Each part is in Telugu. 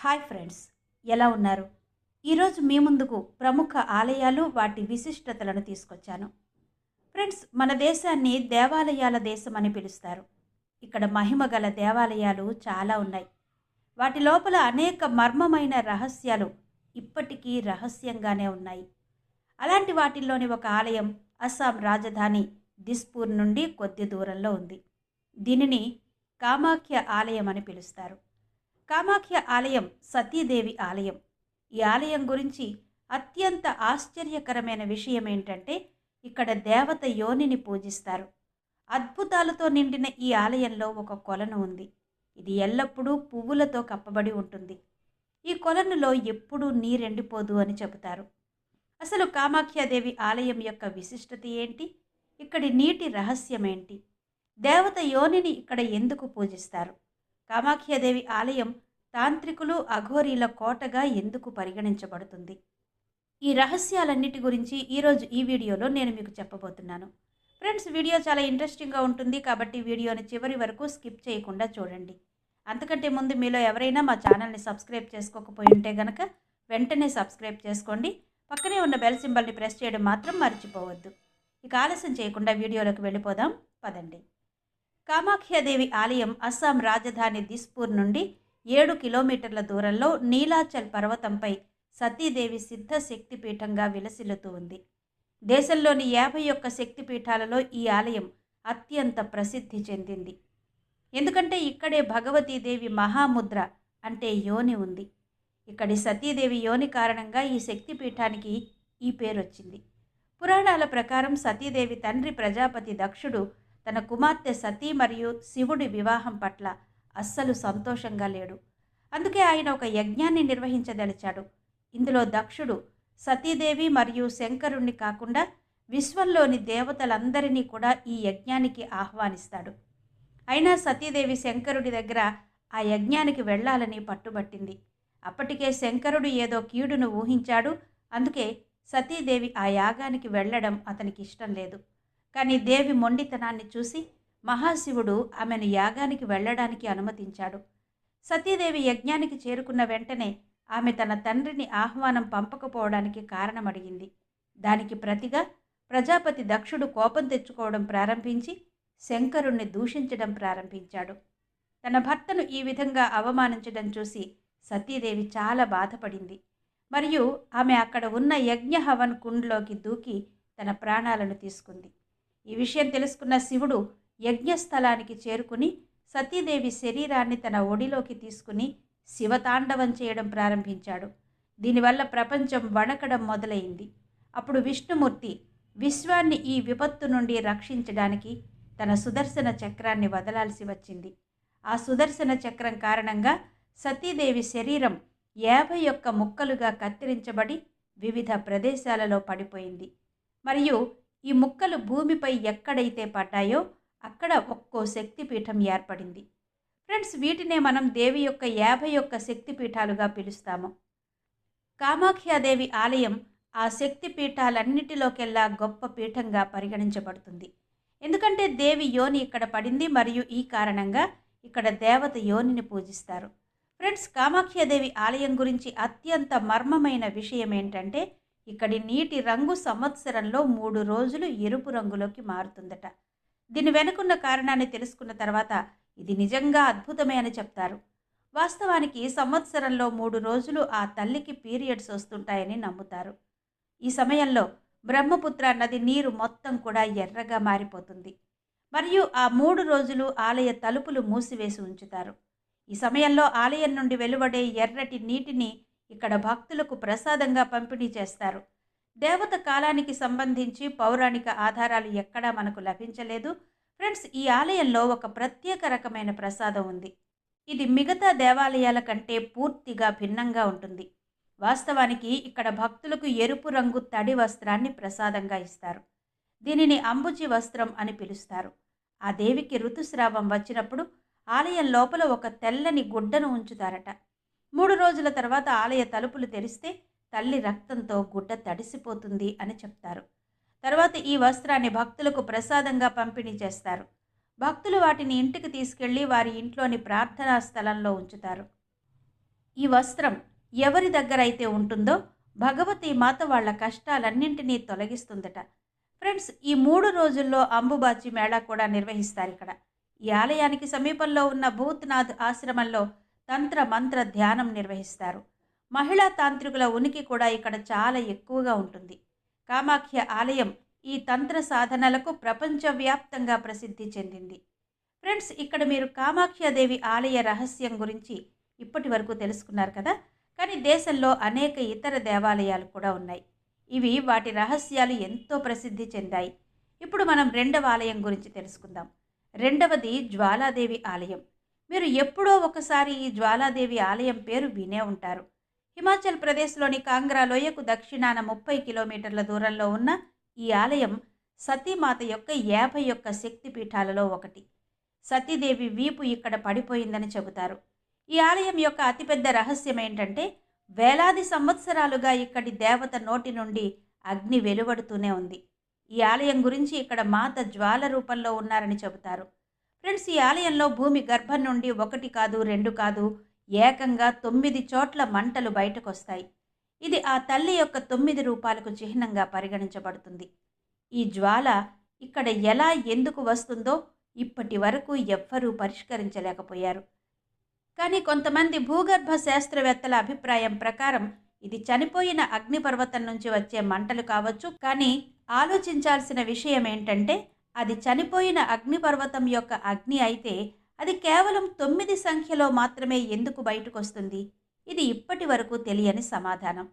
హాయ్ ఫ్రెండ్స్ ఎలా ఉన్నారు? ఈరోజు మీ ముందుకు ప్రముఖ ఆలయాలు వాటి విశిష్టతలను తీసుకొచ్చాను. ఫ్రెండ్స్ మన దేశాన్ని దేవాలయాల దేశం అని పిలుస్తారు. ఇక్కడ మహిమ గల దేవాలయాలు చాలా ఉన్నాయి. వాటి లోపల అనేక మర్మమైన రహస్యాలు ఇప్పటికీ రహస్యంగానే ఉన్నాయి. అలాంటి వాటిల్లోని ఒక ఆలయం అస్సాం రాజధాని దిస్పూర్ నుండి కొద్ది దూరంలో ఉంది. దీనిని కామాఖ్య ఆలయం అని పిలుస్తారు. కామాఖ్య ఆలయం సతీదేవి ఆలయం. ఈ ఆలయం గురించి అత్యంత ఆశ్చర్యకరమైన విషయం ఏంటంటే ఇక్కడ దేవత యోనిని పూజిస్తారు. అద్భుతాలతో నిండిన ఈ ఆలయంలో ఒక కొలను ఉంది. ఇది ఎల్లప్పుడూ పువ్వులతో కప్పబడి ఉంటుంది. ఈ కొలనులో ఎప్పుడూ నీరెండిపోదు అని చెబుతారు. అసలు కామాఖ్యాదేవి ఆలయం యొక్క విశిష్టత ఏంటి? ఇక్కడి నీటి రహస్యం ఏంటి దేవత యోనిని ఇక్కడ ఎందుకు పూజిస్తారు? కామాఖ్యాదేవి ఆలయం తాంత్రికులు అఘోరీల కోటగా ఎందుకు పరిగణించబడుతుంది? ఈ రహస్యాలన్నిటి గురించి ఈరోజు ఈ వీడియోలో నేను మీకు చెప్పబోతున్నాను. ఫ్రెండ్స్ వీడియో చాలా ఇంట్రెస్టింగ్గా ఉంటుంది కాబట్టి వీడియోని చివరి వరకు స్కిప్ చేయకుండా చూడండి. అంతకంటే ముందు మీలో ఎవరైనా మా ఛానల్ని సబ్స్క్రైబ్ చేసుకోకపోయి ఉంటే గనక వెంటనే సబ్స్క్రైబ్ చేసుకోండి. పక్కనే ఉన్న బెల్ సింబల్ని ప్రెస్ చేయడం మాత్రం మర్చిపోవద్దు. ఇక ఆలస్యం చేయకుండా వీడియోలోకి వెళ్ళిపోదాం. పదండి. కామాఖ్యాదేవి ఆలయం అస్సాం రాజధాని దిస్పూర్ నుండి ఏడు కిలోమీటర్ల దూరంలో నీలాచల్ పర్వతంపై సతీదేవి సిద్ధ శక్తిపీఠంగా విలసిల్లుతూ ఉంది. దేశంలోని యాభై ఒక్క శక్తిపీఠాలలో ఈ ఆలయం అత్యంత ప్రసిద్ధి చెందింది. ఎందుకంటే ఇక్కడే భగవతీదేవి మహాముద్ర అంటే యోని ఉంది. ఇక్కడి సతీదేవి యోని కారణంగా ఈ శక్తిపీఠానికి ఈ పేరు వచ్చింది పురాణాల ప్రకారం సతీదేవి తండ్రి ప్రజాపతి దక్షుడు తన కుమార్తె సతీ మరియు శివుడి వివాహం పట్ల అస్సలు సంతోషంగా లేడు. అందుకే ఆయన ఒక యజ్ఞాన్ని నిర్వహించదలిచాడు. ఇందులో దక్షుడు సతీదేవి మరియు శంకరుణ్ణి కాకుండా విశ్వంలోని దేవతలందరినీ కూడా ఈ యజ్ఞానికి ఆహ్వానిస్తాడు. అయినా సతీదేవి శంకరుడి దగ్గర ఆ యజ్ఞానికి వెళ్ళాలని పట్టుబట్టింది. అప్పటికే శంకరుడు ఏదో కీడును ఊహించాడు. అందుకే సతీదేవి ఆ యాగానికి వెళ్ళడం అతనికి ఇష్టం లేదు. కానీ దేవి మొండితనాన్ని చూసి మహాశివుడు ఆమెను యాగానికి వెళ్ళడానికి అనుమతించాడు. సతీదేవి యజ్ఞానికి చేరుకున్న వెంటనే ఆమె తన తండ్రిని ఆహ్వానం పంపకపోవడానికి కారణం అడిగింది దానికి ప్రతిగా ప్రజాపతి దక్షుడు కోపం తెచ్చుకోవడం ప్రారంభించి శంకరుణ్ణి దూషించడం ప్రారంభించాడు. తన భర్తను ఈ విధంగా అవమానించడం చూసి సతీదేవి చాలా బాధపడింది. మరియు ఆమె అక్కడ ఉన్న యజ్ఞ హవన్ కుండ్లోకి దూకి తన ప్రాణాలను తీసుకుంది. ఈ విషయం తెలుసుకున్న శివుడు యజ్ఞస్థలానికి చేరుకుని సతీదేవి శరీరాన్ని తన ఒడిలోకి తీసుకుని శివతాండవం చేయడం ప్రారంభించాడు. దీనివల్ల ప్రపంచం వణకడం మొదలైంది. అప్పుడు విష్ణుమూర్తి విశ్వాన్ని ఈ విపత్తు నుండి రక్షించడానికి తన సుదర్శన చక్రాన్ని వదలాల్సి వచ్చింది. ఆ సుదర్శన చక్రం కారణంగా సతీదేవి శరీరం యాభై ఒక్క ముక్కలుగా కత్తిరించబడి వివిధ ప్రదేశాలలో పడిపోయింది. మరియు ఈ ముక్కలు భూమిపై ఎక్కడైతే పడ్డాయో అక్కడ ఒక్కో శక్తిపీఠం ఏర్పడింది. ఫ్రెండ్స్ వీటినే మనం దేవి యొక్క యాభై ఒక్క శక్తిపీఠాలుగా పిలుస్తాము. కామాఖ్యాదేవి ఆలయం ఆ శక్తిపీఠాలన్నిటిలోకెల్లా గొప్ప పీఠంగా పరిగణించబడుతుంది. ఎందుకంటే దేవి యోని ఇక్కడ పడింది మరియు ఈ కారణంగా ఇక్కడ దేవత యోనిని పూజిస్తారు. ఫ్రెండ్స్ కామాఖ్యాదేవి ఆలయం గురించి అత్యంత మర్మమైన విషయం ఏంటంటే ఇక్కడి నీటి రంగు సంవత్సరంలో మూడు రోజులు ఎరుపు రంగులోకి మారుతుందట. దీని వెనుకున్న కారణాన్ని తెలుసుకున్న తర్వాత ఇది నిజంగా అద్భుతమే అని చెప్తారు. వాస్తవానికి సంవత్సరంలో మూడు రోజులు ఆ తల్లికి పీరియడ్స్ వస్తుంటాయని నమ్ముతారు. ఈ సమయంలో బ్రహ్మపుత్ర నది నీరు మొత్తం కూడా ఎర్రగా మారిపోతుంది. మరియు ఆ మూడు రోజులు ఆలయ తలుపులు మూసివేసి ఉంచుతారు. ఈ సమయంలో ఆలయం నుండి వెలువడే ఎర్రటి నీటిని ఇక్కడ భక్తులకు ప్రసాదంగా పంపిణీ చేస్తారు. దేవత కాలానికి సంబంధించి పౌరాణిక ఆధారాలు ఎక్కడా మనకు లభించలేదు. ఫ్రెండ్స్ ఈ ఆలయంలో ఒక ప్రత్యేక రకమైన ప్రసాదం ఉంది. ఇది మిగతా దేవాలయాల కంటే పూర్తిగా భిన్నంగా ఉంటుంది. వాస్తవానికి ఇక్కడ భక్తులకు ఎరుపు రంగు తడి వస్త్రాన్ని ప్రసాదంగా ఇస్తారు. దీనిని అంబుజి వస్త్రం అని పిలుస్తారు. ఆ దేవికి ఋతుస్రావం వచ్చినప్పుడు ఆలయం లోపల ఒక తెల్లని గుడ్డను ఉంచుతారట. మూడు రోజుల తర్వాత ఆలయ తలుపులు తెరిస్తే తల్లి రక్తంతో గుడ్డ తడిసిపోతుంది అని చెప్తారు. తర్వాత ఈ వస్త్రాన్ని భక్తులకు ప్రసాదంగా పంపిణీ చేస్తారు. భక్తులు వాటిని ఇంటికి తీసుకెళ్ళి వారి ఇంట్లోని ప్రార్థనా స్థలంలో ఉంచుతారు. ఈ వస్త్రం ఎవరి దగ్గర అయితే ఉంటుందో భగవతి మాత వాళ్ళ కష్టాలన్నింటినీ తొలగిస్తుందట. ఫ్రెండ్స్ ఈ మూడు రోజుల్లో అంబుబాచి మేళా కూడా నిర్వహిస్తారు ఇక్కడ. ఈ ఆలయానికి సమీపంలో ఉన్న భూత్నాథ్ ఆశ్రమంలో తంత్ర మంత్ర ధ్యానం నిర్వహిస్తారు. మహిళా తాంత్రికుల ఉనికి కూడా ఇక్కడ చాలా ఎక్కువగా ఉంటుంది. కామాఖ్య ఆలయం ఈ తంత్ర సాధనలకు ప్రపంచవ్యాప్తంగా ప్రసిద్ధి చెందింది. ఫ్రెండ్స్ ఇక్కడ మీరు కామాఖ్యాదేవి ఆలయ రహస్యం గురించి ఇప్పటి వరకు తెలుసుకున్నారు కదా? కానీ దేశంలో అనేక ఇతర దేవాలయాలు కూడా ఉన్నాయి. ఇవి వాటి రహస్యాలు ఎంతో ప్రసిద్ధి చెందాయి. ఇప్పుడు మనం రెండవ ఆలయం గురించి తెలుసుకుందాం. రెండవది జ్వాలాదేవి ఆలయం. మీరు ఎప్పుడో ఒకసారి ఈ జ్వాలాదేవి ఆలయం పేరు వినే ఉంటారు. హిమాచల్ ప్రదేశ్లోని కాంగ్రా లోయకు దక్షిణాన ముప్పై కిలోమీటర్ల దూరంలో ఉన్న ఈ ఆలయం సతీమాత యొక్క యాభై యొక్క శక్తిపీఠాలలో ఒకటి. సతీదేవి వీపు ఇక్కడ పడిపోయిందని చెబుతారు. ఈ ఆలయం యొక్క అతిపెద్ద రహస్యం ఏంటంటే వేలాది సంవత్సరాలుగా ఇక్కడి దేవత నోటి నుండి అగ్ని వెలువడుతూనే ఉంది. ఈ ఆలయం గురించి ఇక్కడ మాత జ్వాల రూపంలో ఉన్నారని చెబుతారు. ఫ్రెండ్స్ ఈ ఆలయంలో భూమి గర్భం నుండి ఒకటి కాదు రెండు కాదు ఏకంగా తొమ్మిది చోట్ల మంటలు బయటకు వస్తాయి ఇది ఆ తల్లి యొక్క తొమ్మిది రూపాలకు చిహ్నంగా పరిగణించబడుతుంది. ఈ జ్వాల ఇక్కడ ఎలా ఎందుకు వస్తుందో ఇప్పటి వరకు ఎవ్వరూ పరిష్కరించలేకపోయారు. కానీ కొంతమంది భూగర్భ శాస్త్రవేత్తల అభిప్రాయం ప్రకారం ఇది చనిపోయిన అగ్నిపర్వతం నుంచి వచ్చే మంటలు కావచ్చు. కానీ ఆలోచించాల్సిన విషయం ఏంటంటే అది చనిపోయిన అగ్నిపర్వతం యొక్క అగ్ని అయితే అది కేవలం తొమ్మిది సంఖ్యలో మాత్రమే ఎందుకు బయటకు వస్తుంది ఇది ఇప్పటి వరకు తెలియని సమాధానం.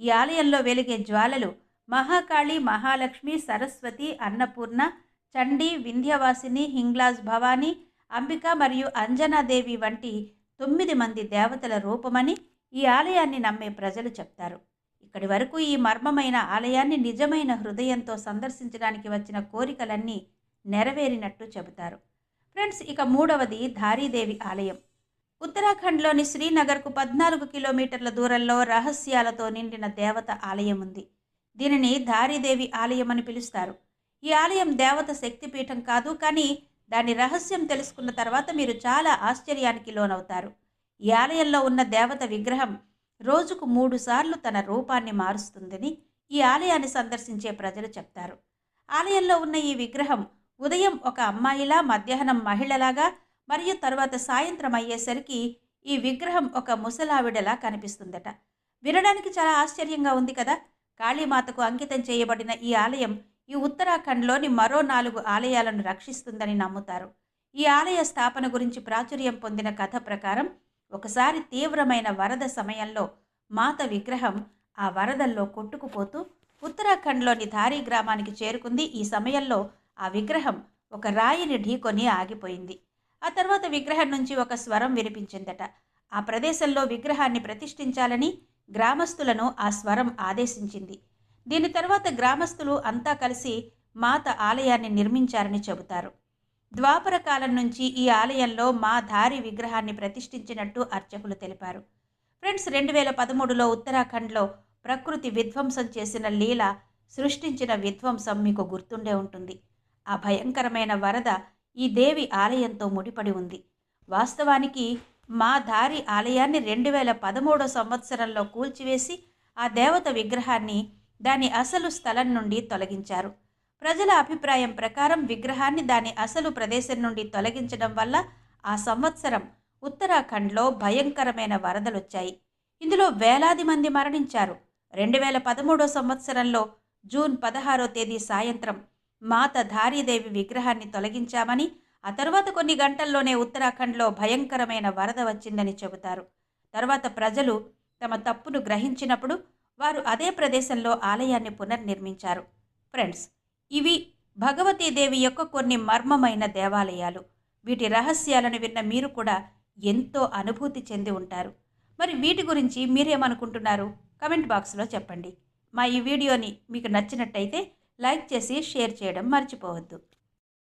ఈ ఆలయంలో వెలిగే జ్వాలలు మహాకాళి మహాలక్ష్మి సరస్వతి అన్నపూర్ణ చండీ వింధ్యవాసిని హింగ్లాజ్ భవాని అంబిక మరియు అంజనాదేవి వంటి తొమ్మిది మంది దేవతల రూపమని ఈ ఆలయాన్ని నమ్మే ప్రజలు చెప్తారు. ఇక్కడి వరకు ఈ మర్మమైన ఆలయాన్ని నిజమైన హృదయంతో సందర్శించడానికి వచ్చిన కోరికలన్నీ నెరవేరినట్టు చెబుతారు. ఫ్రెండ్స్ ఇక మూడవది ధారీదేవి ఆలయం. ఉత్తరాఖండ్లోని శ్రీనగర్కు పద్నాలుగు కిలోమీటర్ల దూరంలో రహస్యాలతో నిండిన దేవత ఆలయం ఉంది. దీనిని ధారీదేవి ఆలయం అని పిలుస్తారు. ఈ ఆలయం దేవత శక్తిపీఠం కాదు కానీ దాని రహస్యం తెలుసుకున్న తర్వాత మీరు చాలా ఆశ్చర్యానికి లోనవుతారు. ఈ ఆలయంలో ఉన్న దేవత విగ్రహం రోజుకు మూడుసార్లు తన రూపాన్ని మారుస్తుందని ఈ ఆలయాన్ని సందర్శించే ప్రజలు చెప్తారు. ఆలయంలో ఉన్న ఈ విగ్రహం ఉదయం ఒక అమ్మాయిలా మధ్యాహ్నం మహిళలాగా మరియు తర్వాత సాయంత్రం అయ్యేసరికి ఈ విగ్రహం ఒక ముసలావిడలా కనిపిస్తుందట. వినడానికి చాలా ఆశ్చర్యంగా ఉంది కదా! కాళీమాతకు అంకితం చేయబడిన ఈ ఆలయం ఈ ఉత్తరాఖండ్లోని మరో నాలుగు ఆలయాలను రక్షిస్తుందని నమ్ముతారు. ఈ ఆలయ స్థాపన గురించి ప్రాచుర్యం పొందిన కథ ప్రకారం ఒకసారి తీవ్రమైన వరద సమయంలో మాత విగ్రహం ఆ వరదల్లో కొట్టుకుపోతూ ఉత్తరాఖండ్లోని ధారీ గ్రామానికి చేరుకుంది. ఈ సమయంలో ఆ విగ్రహం ఒక రాయిని ఢీకొని ఆగిపోయింది. ఆ తర్వాత విగ్రహం నుంచి ఒక స్వరం వినిపించిందట. ఆ ప్రదేశంలో విగ్రహాన్ని ప్రతిష్ఠించాలని గ్రామస్తులను ఆ స్వరం ఆదేశించింది. దీని తర్వాత గ్రామస్తులు అంతా కలిసి మాత ఆలయాన్ని నిర్మించారని చెబుతారు. ద్వాపర కాలం నుంచి ఈ ఆలయంలో మా ధారి విగ్రహాన్ని ప్రతిష్ఠించినట్టు అర్చకులు తెలిపారు. ఫ్రెండ్స్ రెండు వేల పదమూడులో ఉత్తరాఖండ్లో ప్రకృతి విధ్వంసం చేసిన లీల సృష్టించిన విధ్వంసం మీకు గుర్తుండే ఉంటుంది. ఆ భయంకరమైన వరద ఈ దేవి ఆలయంతో ముడిపడి ఉంది. వాస్తవానికి మా దారి ఆలయాన్ని రెండు వేల పదమూడో సంవత్సరంలో కూల్చివేసి ఆ దేవత విగ్రహాన్ని దాని అసలు స్థలం నుండి తొలగించారు. ప్రజల అభిప్రాయం ప్రకారం విగ్రహాన్ని దాని అసలు ప్రదేశం నుండి తొలగించడం వల్ల ఆ సంవత్సరం ఉత్తరాఖండ్లో భయంకరమైన వరదలొచ్చాయి. ఇందులో వేలాది మంది మరణించారు. రెండు వేల పదమూడో సంవత్సరంలో జూన్ పదహారో తేదీ సాయంత్రం మాత ధారీదేవి విగ్రహాన్ని తొలగించామని ఆ తర్వాత కొన్ని గంటల్లోనే ఉత్తరాఖండ్లో భయంకరమైన వరద వచ్చిందని చెబుతారు. తర్వాత ప్రజలు తమ తప్పును గ్రహించినప్పుడు వారు అదే ప్రదేశంలో ఆలయాన్ని పునర్నిర్మించారు. ఫ్రెండ్స్ ఇవి భగవతీదేవి యొక్క కొన్ని మర్మమైన దేవాలయాలు. వీటి రహస్యాలను విన్న మీరు కూడా ఎంతో అనుభూతి చెంది ఉంటారు. మరి వీటి గురించి మీరేమనుకుంటున్నారు? కమెంట్ బాక్స్లో చెప్పండి. మా ఈ వీడియోని మీకు నచ్చినట్టయితే లైక్ చేసి షేర్ చేయడం మర్చిపోవద్దు.